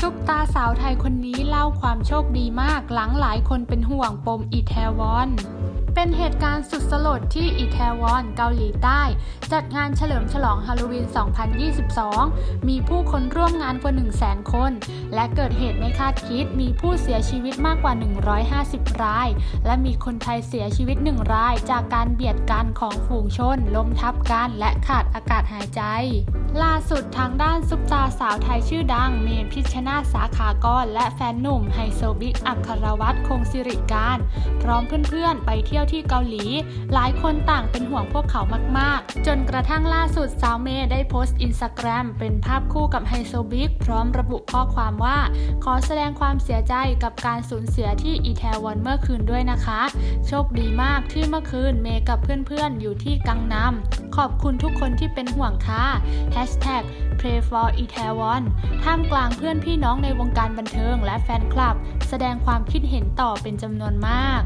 ซุปตาสาวไทยคนนี้เล่าความโชคดีมากหลังหลายคนเป็นห่วงปมอีแทวอนเป็นเหตุการณ์สุดสลดที่อีแทวอนเกาหลีใต้ จัดงานเฉลิมฉลองฮาโลวีน 2022 มีผู้คนร่วมงานกว่า 1 0 0 0 0แสนคน และเกิดเหตุไม่คาดคิด มีผู้เสียชีวิตมากกว่า 150 ราย และมีคนไทยเสียชีวิต 1 ราย จากการเบียดกันของฝูงชน ล้มทับกัน และขาดอากาศหายใจ ล่าสุดทางด้านซุปตาสาวไทยชื่อดัง เมพิชนาสาขากรและแฟนหนุ่มไฮโซบิ๊กอัครวัตรคงสิริการ พร้อมเพื่อนๆ ไปเที่ยวที่เกาหลี หลายคนต่างเป็นห่วงพวกเขามาก ๆ จนกระทั่งล่าสุดสาวเมย์ได้โพสต์อินสตาแกรมเป็นภาพคู่กับไฮโซบิ๊กพร้อมระบุข้อความว่า ขอแสดงความเสียใจกับการสูญเสียที่อีแทวอนเมื่อคืนด้วยนะคะ โชคดีมากที่เมื่อคืนเมย์กับเพื่อน ๆ อยู่ที่กังนำขอบคุณทุกคนที่เป็นห่วงค่ะ Hashtag Pray for Itaewon ท่ามกลางเพื่อนพี่น้องในวงการบันเทิงและแฟนคลับ แสดงความคิดเห็นต่อเป็นจำนวนมาก